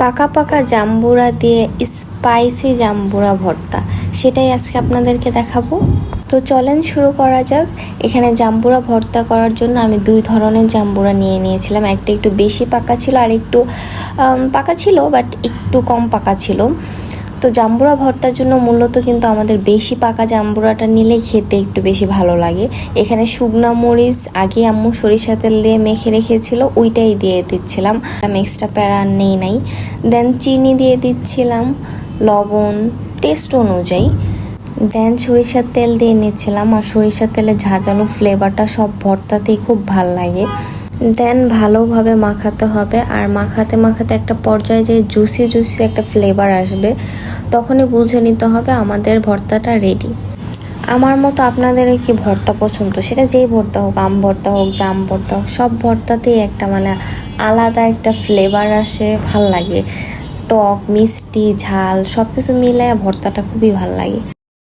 পাকা পাকা জাম্বুরা দিয়ে স্পাইসি জাম্বুরা ভর্তা। সেটাই আজকে আপনাদেরকে দেখাবো। তো চলেন শুরু করা যাক। এখানে জাম্বুরা ভর্তা করার জন্য আমি দুই ধরনের জাম্বুরা নিয়ে নিয়েছিলাম। একটা একটু বেশি পাকা ছিল, আর একটু পাকা ছিল বাট একটু কম পাকা ছিল। তো জাম্বুরা ভর্তার জন্য মূলত কিন্তু আমাদের বেশি পাকা জাম্বুরাটা নিলে খেতে একটু বেশি ভালো লাগে। এখানে শুকনা মরিচ, আগে আম্মু সরিষা তেল দিয়ে মেখে রেখেছিল, ওইটাই দিয়ে দিচ্ছিলাম। এক্সট্রা প্যারা নেই নাই। দেন চিনি দিয়ে দিচ্ছিলাম, লবণ টেস্ট অনুযায়ী। দেন সরিষার তেল দিয়ে নিচ্ছিলাম, আর সরিষার তেলের ঝাঁঝালো ফ্লেভারটা সব ভর্তাতেই খুব ভালো লাগে। দেন ভালোভাবে মাখাতে হবে। আর মাখাতে মাখাতে একটা পর্যায়ে যে জুসি জুসি একটা ফ্লেভার আসবে, তখনই বুঝে নিতে হবে আমাদের ভর্তাটা রেডি আমার মতো আপনাদের কি ভর্তা পছন্দ? সেটা যেই ভর্তা হোক, আম ভর্তা হোক, জাম ভর্তা হোক, সব ভর্তাতেই একটা মানে আলাদা একটা ফ্লেভার আসে, ভালো লাগে। টক, মিষ্টি, ঝাল সব কিছু মিলায় ভর্তাটা খুবই ভালো লাগে।